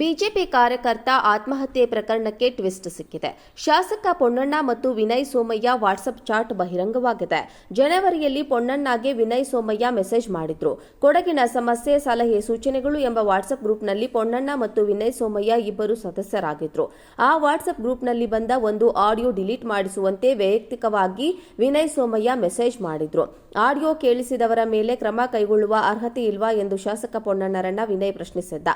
BJP ಕಾರ್ಯಕರ್ತ ಆತ್ಮಹತ್ಯೆ ಪ್ರಕರಣಕ್ಕೆ ಟ್ವಿಸ್ಟ್ ಸಿಕ್ಕಿದೆ. ಶಾಸಕ ಪೊನ್ನಣ್ಣ ಮತ್ತು ವಿನಯ್ ಸೋಮಯ್ಯ ವಾಟ್ಸಪ್ ಚಾಟ್ ಬಹಿರಂಗವಾಗಿದೆ. ಜನವರಿಯಲ್ಲಿ ಪೊನ್ನಣ್ಣಗೆ ವಿನಯ್ ಸೋಮಯ್ಯ ಮೆಸೇಜ್ ಮಾಡಿದ್ರು. ಕೊಡಗಿನ ಸಮಸ್ಯೆ ಸಲಹೆ ಸೂಚನೆಗಳು ಎಂಬ ವಾಟ್ಸಪ್ ಗ್ರೂಪ್ನಲ್ಲಿ ಪೊನ್ನಣ್ಣ ಮತ್ತು ವಿನಯ್ ಸೋಮಯ್ಯ ಇಬ್ಬರು ಸದಸ್ಯರಾಗಿದ್ರು. ಆ ವಾಟ್ಸಪ್ ಗ್ರೂಪ್ನಲ್ಲಿ ಬಂದ ಒಂದು ಆಡಿಯೋ ಡಿಲೀಟ್ ಮಾಡಿಸುವಂತೆ ವೈಯಕ್ತಿಕವಾಗಿ ವಿನಯ್ ಸೋಮಯ್ಯ ಮೆಸೇಜ್ ಮಾಡಿದ್ರು. ಆಡಿಯೋ ಕೇಳಿಸಿದವರ ಮೇಲೆ ಕ್ರಮ ಕೈಗೊಳ್ಳುವ ಅರ್ಹತೆ ಇಲ್ವಾ ಎಂದು ಶಾಸಕ ಪೊನ್ನಣ್ಣರನ್ನ ವಿನಯ್ ಪ್ರಶ್ನಿಸಿದ್ದ.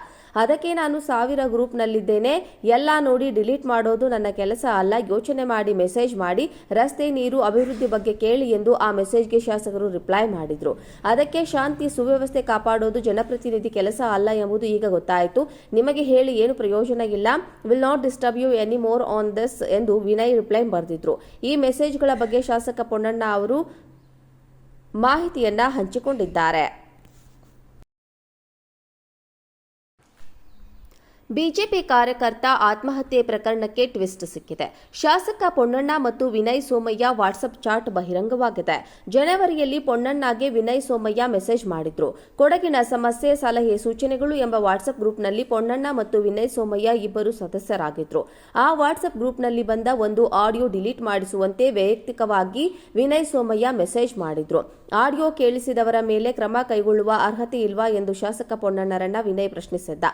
ಅದಕ್ಕೆ ನಾನು ಸಾವಿರ ಗ್ರೂಪ್ನಲ್ಲಿದ್ದೇನೆ. ಎಲ್ಲ ನೋಡಿ ಡಿಲೀಟ್ ಮಾಡೋದು ನನ್ನ ಕೆಲಸ ಅಲ್ಲ. ಯೋಚನೆ ಮಾಡಿ, ಮೆಸೇಜ್ ಮಾಡಿ, ರಸ್ತೆ ನೀರು ಅಭಿವೃದ್ಧಿ ಬಗ್ಗೆ ಕೇಳಿ ಎಂದು ಆ ಮೆಸೇಜ್ಗೆ ಶಾಸಕರು ರಿಪ್ಲೈ ಮಾಡಿದ್ರು. ಅದಕ್ಕೆ ಶಾಂತಿ, ಸುವ್ಯವಸ್ಥೆ ಕಾಪಾಡೋದು ಜನಪ್ರತಿನಿಧಿ ಕೆಲಸ ಅಲ್ಲ ಎಂಬುದು ಈಗ ಗೊತ್ತಾಯಿತು. ನಿಮಗೆ ಹೇಳಿ ಏನು ಪ್ರಯೋಜನ ಇಲ್ಲ. Will not disturb you any more on this ಎಂದು ವಿನಯ್ ರಿಪ್ಲೈ ಬರೆದಿದ್ರು. ಈ ಮೆಸೇಜ್ಗಳ ಬಗ್ಗೆ ಶಾಸಕ ಪೊನ್ನಣ್ಣ ಅವರು ಮಾಹಿತಿಯನ್ನ ಹಂಚಿಕೊಂಡಿದ್ದಾರೆ. ಬಿಜೆಪಿ ಕಾರ್ಯಕರ್ತ ಆತ್ಮಹತ್ಯೆ ಪ್ರಕರಣಕ್ಕೆ ಟ್ವಿಸ್ಟ್ ಸಿಕ್ಕಿದೆ. ಶಾಸಕ ಪೊನ್ನಣ್ಣ ಮತ್ತು ವಿನಯ್ ಸೋಮಯ್ಯ ವಾಟ್ಸಪ್ ಚಾಟ್ ಬಹಿರಂಗವಾಗಿದೆ. ಜನವರಿಯಲ್ಲಿ ಪೊನ್ನಣ್ಣಗೆ ವಿನಯ್ ಸೋಮಯ್ಯ ಮೆಸೇಜ್ ಮಾಡಿದ್ರು. ಕೊಡಗಿನ ಸಮಸ್ಯೆ ಸಲಹೆ ಸೂಚನೆಗಳು ಎಂಬ ವಾಟ್ಸಪ್ ಗ್ರೂಪ್ನಲ್ಲಿ ಪೊನ್ನಣ್ಣ ಮತ್ತು ವಿನಯ್ ಸೋಮಯ್ಯ ಇಬ್ಬರು ಸದಸ್ಯರಾಗಿದ್ರು. ಆ ವಾಟ್ಸಪ್ ಗ್ರೂಪ್ನಲ್ಲಿ ಬಂದ ಒಂದು ಆಡಿಯೋ ಡಿಲೀಟ್ ಮಾಡಿಸುವಂತೆ ವೈಯಕ್ತಿಕವಾಗಿ ವಿನಯ್ ಸೋಮಯ್ಯ ಮೆಸೇಜ್ ಮಾಡಿದ್ರು. ಆಡಿಯೋ ಕೇಳಿಸಿದವರ ಮೇಲೆ ಕ್ರಮ ಕೈಗೊಳ್ಳುವ ಅರ್ಹತೆ ಇಲ್ವಾ ಎಂದು ಶಾಸಕ ಪೊನ್ನಣ್ಣರನ್ನ ವಿನಯ್ ಪ್ರಶ್ನಿಸಿದ್ದ.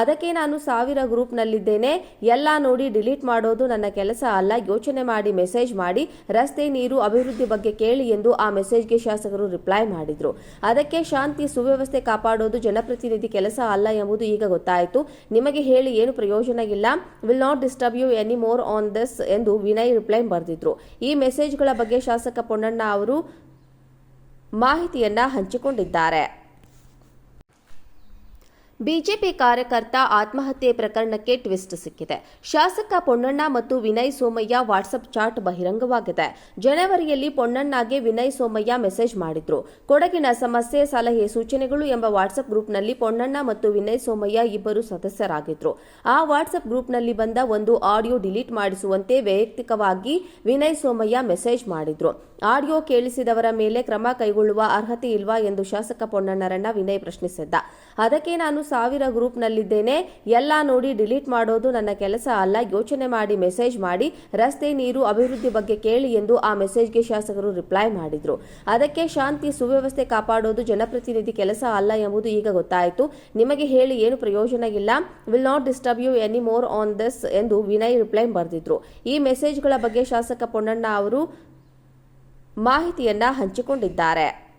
ಅದಕ್ಕೆ ನಾನು ಸಾವಿರ ಗ್ರೂಪ್ನಲ್ಲಿದ್ದೇನೆ. ಎಲ್ಲ ನೋಡಿ ಡಿಲೀಟ್ ಮಾಡೋದು ನನ್ನ ಕೆಲಸ ಅಲ್ಲ. ಯೋಚನೆ ಮಾಡಿ, ಮೆಸೇಜ್ ಮಾಡಿ, ರಸ್ತೆ ನೀರು ಅಭಿವೃದ್ಧಿ ಬಗ್ಗೆ ಕೇಳಿ ಎಂದು ಆ ಮೆಸೇಜ್ಗೆ ಶಾಸಕರು ರಿಪ್ಲೈ ಮಾಡಿದ್ರು. ಅದಕ್ಕೆ ಶಾಂತಿ, ಸುವ್ಯವಸ್ಥೆ ಕಾಪಾಡೋದು ಜನಪ್ರತಿನಿಧಿ ಕೆಲಸ ಅಲ್ಲ ಎಂಬುದು ಈಗ ಗೊತ್ತಾಯಿತು. ನಿಮಗೆ ಹೇಳಿ ಏನು ಪ್ರಯೋಜನ ಇಲ್ಲ. Will not disturb you any more on this ಎಂದು ವಿನಯ್ ರಿಪ್ಲೈ ಬರೆದಿದ್ರು. ಈ ಮೆಸೇಜ್ಗಳ ಬಗ್ಗೆ ಶಾಸಕ ಪೊನ್ನಣ್ಣ ಅವರು ಮಾಹಿತಿಯನ್ನ ಹಂಚಿಕೊಂಡಿದ್ದಾರೆ. ಬಿಜೆಪಿ ಕಾರ್ಯಕರ್ತ ಆತ್ಮಹತ್ಯೆ ಪ್ರಕರಣಕ್ಕೆ ಟ್ವಿಸ್ಟ್ ಸಿಕ್ಕಿದೆ. ಶಾಸಕ ಪೊನ್ನಣ್ಣ ಮತ್ತು ವಿನಯ್ ಸೋಮಯ್ಯ ವಾಟ್ಸಪ್ ಚಾಟ್ ಬಹಿರಂಗವಾಗಿದೆ. ಜನವರಿಯಲ್ಲಿ ಪೊನ್ನಣ್ಣಗೆ ವಿನಯ್ ಸೋಮಯ್ಯ ಮೆಸೇಜ್ ಮಾಡಿದ್ರು. ಕೊಡಗಿನ ಸಮಸ್ಯೆ ಸಲಹೆ ಸೂಚನೆಗಳು ಎಂಬ ವಾಟ್ಸಪ್ ಗ್ರೂಪ್ನಲ್ಲಿ ಪೊನ್ನಣ್ಣ ಮತ್ತು ವಿನಯ್ ಸೋಮಯ್ಯ ಇಬ್ಬರು ಸದಸ್ಯರಾಗಿದ್ರು. ಆ ವಾಟ್ಸಪ್ ಗ್ರೂಪ್ನಲ್ಲಿ ಬಂದ ಒಂದು ಆಡಿಯೋ ಡಿಲೀಟ್ ಮಾಡಿಸುವಂತೆ ವೈಯಕ್ತಿಕವಾಗಿ ವಿನಯ್ ಸೋಮಯ್ಯ ಮೆಸೇಜ್ ಮಾಡಿದ್ರು. ಆಡಿಯೋ ಕೇಳಿಸಿದವರ ಮೇಲೆ ಕ್ರಮ ಕೈಗೊಳ್ಳುವ ಅರ್ಹತೆ ಇಲ್ವಾ ಎಂದು ಶಾಸಕ ಪೊನ್ನಣ್ಣರನ್ನ ವಿನಯ್ ಪ್ರಶ್ನಿಸಿದ್ದ. ಅದಕ್ಕೆ ನಾನು ಸಾವಿರ ಗ್ರೂಪ್ನಲ್ಲಿದ್ದೇನೆ ಎಲ್ಲ ನೋಡಿ ಡಿಲೀಟ್ ಮಾಡೋದು ನನ್ನ ಕೆಲಸ ಅಲ್ಲ. ಯೋಚನೆ ಮಾಡಿ ಮೆಸೇಜ್ ಮಾಡಿ, ರಸ್ತೆ, ನೀರು, ಅಭಿವೃದ್ಧಿ ಬಗ್ಗೆ ಕೇಳಿ ಎಂದು ಆ ಮೆಸೇಜ್ಗೆ ಶಾಸಕರು ರಿಪ್ಲೈ ಮಾಡಿದರು. ಅದಕ್ಕೆ ಶಾಂತಿ, ಸುವ್ಯವಸ್ಥೆ ಕಾಪಾಡೋದು ಜನಪ್ರತಿನಿಧಿ ಕೆಲಸ ಅಲ್ಲ ಎಂಬುದು ಈಗ ಗೊತ್ತಾಯಿತು. ನಿಮಗೆ ಹೇಳಿ ಏನು ಪ್ರಯೋಜನ ಇಲ್ಲ. Will not disturb you any more on this ಎಂದು ವಿನಯ್ ರಿಪ್ಲೈ ಬರೆದಿದ್ರು. ಈ ಮೆಸೇಜ್ಗಳ ಬಗ್ಗೆ ಶಾಸಕ ಪೊನ್ನಣ್ಣ ಅವರು ಮಾಹಿತಿಯನ್ನ ಹಂಚಿಕೊಂಡಿದ್ದಾರೆ.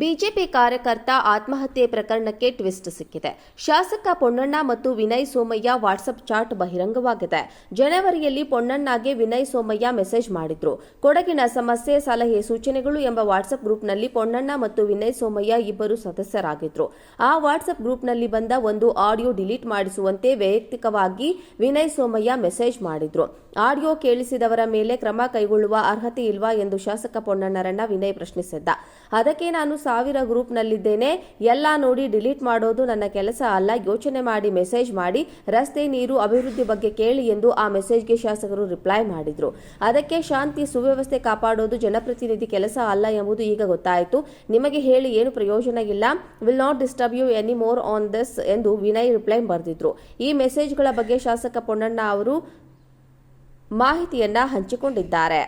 ಬಿಜೆಪಿ ಕಾರ್ಯಕರ್ತ ಆತ್ಮಹತ್ಯೆ ಪ್ರಕರಣಕ್ಕೆ ಟ್ವಿಸ್ಟ್ ಸಿಕ್ಕಿದೆ. ಶಾಸಕ ಪೊನ್ನಣ್ಣ ಮತ್ತು ವಿನಯ್ ಸೋಮಯ್ಯ ವಾಟ್ಸಪ್ ಚಾಟ್ ಬಹಿರಂಗವಾಗಿದೆ. ಜನವರಿಯಲ್ಲಿ ಪೊನ್ನಣ್ಣಗೆ ವಿನಯ್ ಸೋಮಯ್ಯ ಮೆಸೇಜ್ ಮಾಡಿದ್ರು. ಕೊಡಗಿನ ಸಮಸ್ಯೆ ಸಲಹೆ ಸೂಚನೆಗಳು ಎಂಬ ವಾಟ್ಸಪ್ ಗ್ರೂಪ್ನಲ್ಲಿ ಪೊನ್ನಣ್ಣ ಮತ್ತು ವಿನಯ್ ಸೋಮಯ್ಯ ಇಬ್ಬರು ಸದಸ್ಯರಾಗಿದ್ರು. ಆ ವಾಟ್ಸಪ್ ಗ್ರೂಪ್ನಲ್ಲಿ ಬಂದ ಒಂದು ಆಡಿಯೋ ಡಿಲೀಟ್ ಮಾಡಿಸುವಂತೆ ವೈಯಕ್ತಿಕವಾಗಿ ವಿನಯ್ ಸೋಮಯ್ಯ ಮೆಸೇಜ್ ಮಾಡಿದ್ರು. ಆಡಿಯೋ ಕೇಳಿಸಿದವರ ಮೇಲೆ ಕ್ರಮ ಕೈಗೊಳ್ಳುವ ಅರ್ಹತೆ ಇಲ್ವಾ ಎಂದು ಶಾಸಕ ಪೊನ್ನಣ್ಣರನ್ನ ವಿನಯ್ ಪ್ರಶ್ನಿಸಿದ್ದ. ಅದಕ್ಕೆ ನಾನು ಸಾವಿರ ಗ್ರೂಪ್ನಲ್ಲಿದ್ದೇನೆ. ಎಲ್ಲ ನೋಡಿ ಡಿಲೀಟ್ ಮಾಡೋದು ನನ್ನ ಕೆಲಸ ಅಲ್ಲ. ಯೋಚನೆ ಮಾಡಿ, ಮೆಸೇಜ್ ಮಾಡಿ, ರಸ್ತೆ ನೀರು ಅಭಿವೃದ್ಧಿ ಬಗ್ಗೆ ಕೇಳಿ ಎಂದು ಆ ಮೆಸೇಜ್ಗೆ ಶಾಸಕರು ರಿಪ್ಲೈ ಮಾಡಿದ್ರು. ಅದಕ್ಕೆ ಶಾಂತಿ, ಸುವ್ಯವಸ್ಥೆ ಕಾಪಾಡೋದು ಜನಪ್ರತಿನಿಧಿ ಕೆಲಸ ಅಲ್ಲ ಎಂಬುದು ಈಗ ಗೊತ್ತಾಯಿತು. ನಿಮಗೆ ಹೇಳಿ ಏನು ಪ್ರಯೋಜನ ಇಲ್ಲ. Will not disturb you any more on this ಎಂದು ವಿನಯ್ ರಿಪ್ಲೈ ಬರೆದಿದ್ರು. ಈ ಮೆಸೇಜ್ಗಳ ಬಗ್ಗೆ ಶಾಸಕ ಪೊನ್ನಣ್ಣ ಅವರು ಮಾಹಿತಿಯನ್ನ ಹಂಚಿಕೊಂಡಿದ್ದಾರೆ.